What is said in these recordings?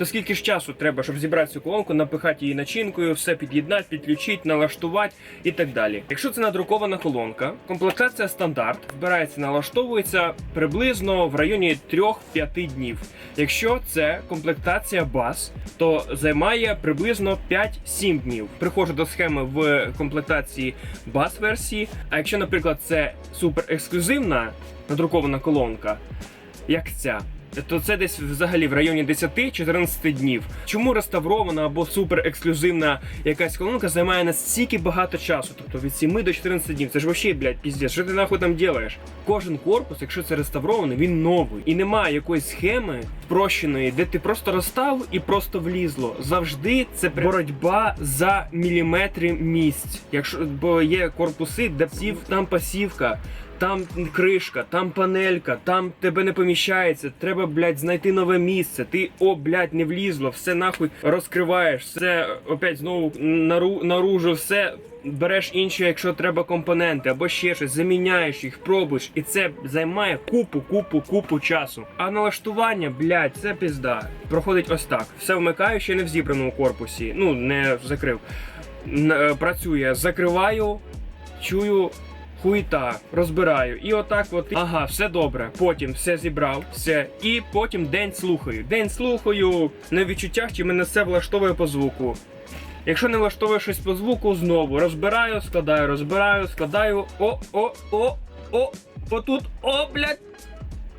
то скільки ж часу треба, щоб зібрати цю колонку, напихати її начинкою, все під'єднати, підключити, налаштувати і так далі. Якщо це надрукована колонка, комплектація стандарт збирається, налаштовується приблизно в районі 3-5 днів. Якщо це комплектація бас, то займає приблизно 5-7 днів. Приходжу до схеми в комплектації бас версії. А якщо, наприклад, це супер ексклюзивна надрукована колонка, як ця. То це десь взагалі в районі 10-14 днів. Чому реставрована або супер ексклюзивна якась колонка займає настільки багато часу? Тобто від 7 до 14 днів. Це ж вообще, блядь, піздець. Що ти нахуй там робиш? Кожен корпус, якщо це реставрований, він новий. І немає якоїсь схеми спрощеної, де ти просто розстав і просто влізло. Завжди це боротьба за міліметри місць. Якщо бо є корпуси, де псів, там пасівка. Там кришка, там панелька, там тебе не поміщається. Треба, блядь, знайти нове місце. Ти, о, блядь, не влізло, все нахуй розкриваєш, все опять знову нару, наружу, все береш інші, якщо треба компоненти, або ще щось, заміняєш їх, пробуєш, і це займає купу, купу, купу часу. А налаштування, блядь, це пізда. Проходить ось так. Все вмикаю ще не в зібраному корпусі. Ну, не закрив. Е, Працює, закриваю, чую. Хуйта, розбираю. І отак от. Ага, все добре. Потім все зібрав, все. І потім день слухаю. День слухаю на відчуттях, чи мене все влаштовує по звуку. Якщо не влаштовує щось по звуку, знову розбираю, складаю, розбираю, складаю. О, о, о, о, отут, о, блядь.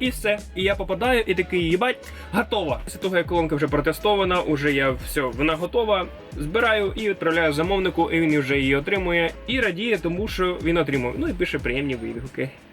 І все. І я попадаю, і такий їбать, готова. Після того, як колонка вже протестована, уже я все, вона готова. Збираю і відправляю замовнику, і він вже її отримує. І радіє, тому що він отримав. Ну і пише приємні відгуки.